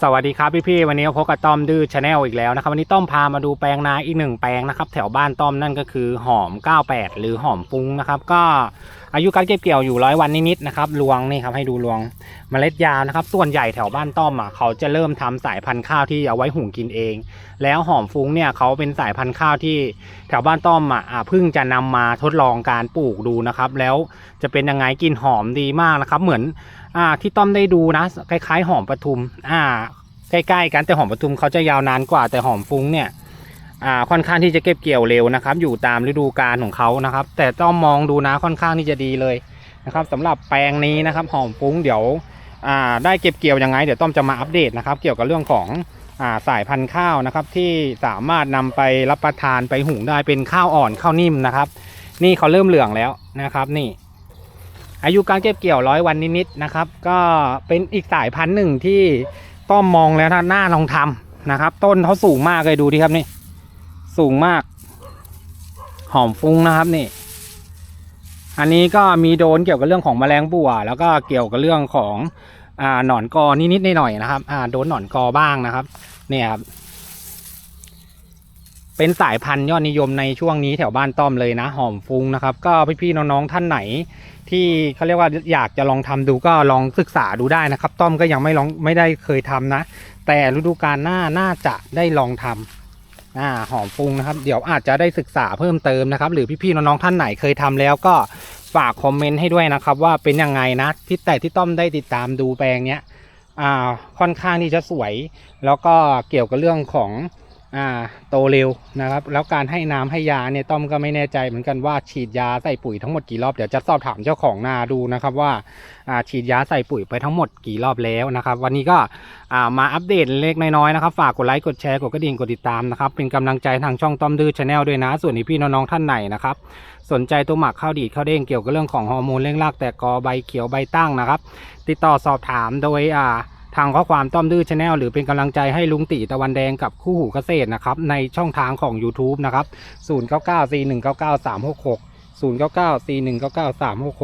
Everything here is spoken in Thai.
สวัสดีครับพี่ๆวันนี้พบกับต้อมดื้อชาแนลอีกแล้วนะครับวันนี้ต้อมพามาดูแปลงนาอีกหนึ่งแปลงนะครับ แถวบ้านต้อมนั่นก็คือหอม 98 หรือหอมปุ้งนะครับ ก็ อายุการเก็บเกี่ยวอยู่ร้อยวันนิดๆนะครับรวงนี่ครับให้ดูรวงเมล็ดยาวนะครับ ส่วนใหญ่แถวบ้านต้อมอะเขาจะเริ่มทำสายพันธุ์ข้าวที่เอาไว้หุงกินเอง แล้วหอมฟุ้งเนี่ยเขาเป็นสายพันธุ์ข้าวที่แถวบ้านต้อมอะเพิ่งจะนำมาทดลองการปลูกดูนะครับ แล้วจะเป็นยังไงกลิ่นหอมดีมากนะครับ เหมือนอ่าที่ต้อมได้ดูนะคล้ายๆ หอมปทุมอ่าใกล้ๆกันแต่หอมปทุมเขาจะยาวนานกว่าแต่หอมฟุ้งเนี่ย อ่าค่อนข้างที่จะเก็บเกี่ยวเร็วนะครับ อยู่ตามฤดูกาลของเขานะครับ แต่ต้องมองดูนะค่อนข้างที่จะดีเลยนะครับสำหรับแปลงนี้นะครับหอมฟุ้งเดี๋ยวอ่าได้เก็บเกี่ยวยังไง เดี๋ยวต้อมจะมาอัปเดตนะครับ เกี่ยวกับเรื่องของอ่าสายพันธุ์ข้าวนะครับ ที่สามารถนำไปรับประทานไปหุงได้เป็นข้าวอ่อนข้าวนิ่มนะครับ นี่เขาเริ่มเหลืองแล้วนะครับ นี่ อายุการเก็บเกี่ยวร้อยวันนิดๆนะครับ ก็เป็นอีกสายพันธุ์หนึ่งที่ต้อมมองแล้วน่าลองทำนะครับ ต้นเขาสูงมากเลยดูดิครับนี่ สูงมาก หอมฟุ้งนะครับนี่ อันนี้ก็มีโดนเกี่ยวกับเรื่องของแมลงบัว แล้วก็เกี่ยวกับเรื่องของอ่าหนอนกอนิดๆหน่อยๆนะครับ อ่าโดนหนอนกอบ้างนะครับ เนี่ยครับเป็นสายพันธุ์ยอดนิยมในช่วงนี้แถวบ้านต้อมเลยนะ หอมฟุ้งนะครับ ก็พี่ๆน้องๆท่านไหน ที่เขาเรียกว่าอยากจะลองทำดูก็ลองศึกษาดูได้นะครับ ต้อมก็ยังไม่ลองไม่ได้เคยทำนะ แต่ฤดูกาลหน้าน่าจะได้ลองทำ อ่าหอมฟุ้งนะครับ เดี๋ยวอาจจะได้ศึกษาเพิ่มเติมนะครับ หรือพี่ๆน้องๆท่านไหนเคยทำแล้วก็ฝากคอมเมนต์ให้ด้วยนะครับ ว่าเป็นยังไงนะที่แต่ที่ต้อมได้ติดตามดูแปลงเนี้ยอ่าค่อนข้างที่จะสวย แล้วก็เกี่ยวกับเรื่องของ โตเร็วนะครับ แล้วการให้น้ำให้ยาเนี่ยต้อมก็ไม่แน่ใจเหมือนกันว่าฉีดยาใส่ปุ๋ยทั้งหมดกี่รอบเดี๋ยวจะสอบถามเจ้าของนาดูนะครับว่าฉีดยาใส่ปุ๋ยไปทั้งหมดกี่รอบแล้วนะครับ วันนี้ก็มาอัปเดตเล็กน้อยๆนะครับฝากกดไลค์กดแชร์กดกระดิ่งกดติดตามนะครับเป็นกำลังใจทางช่องต้อมดื้อชาแนลด้วยนะ ส่วนพี่น้องๆท่านไหนนะครับสนใจตัวหมักข้าวดีดข้าวเด้งเกี่ยวกับเรื่องของฮอร์โมนเร่งรากแตกกอใบเขียวใบตั้งนะครับ ติดต่อสอบถามโดยอ่า ทางข้อความต้อมดื้อชาแนลหรือเป็นกำลังใจให้ลุงตีตะวันแดงกับคู่หูเกษตรนะครับในช่องทางของ YouTube นะครับ 0994199366 0994199366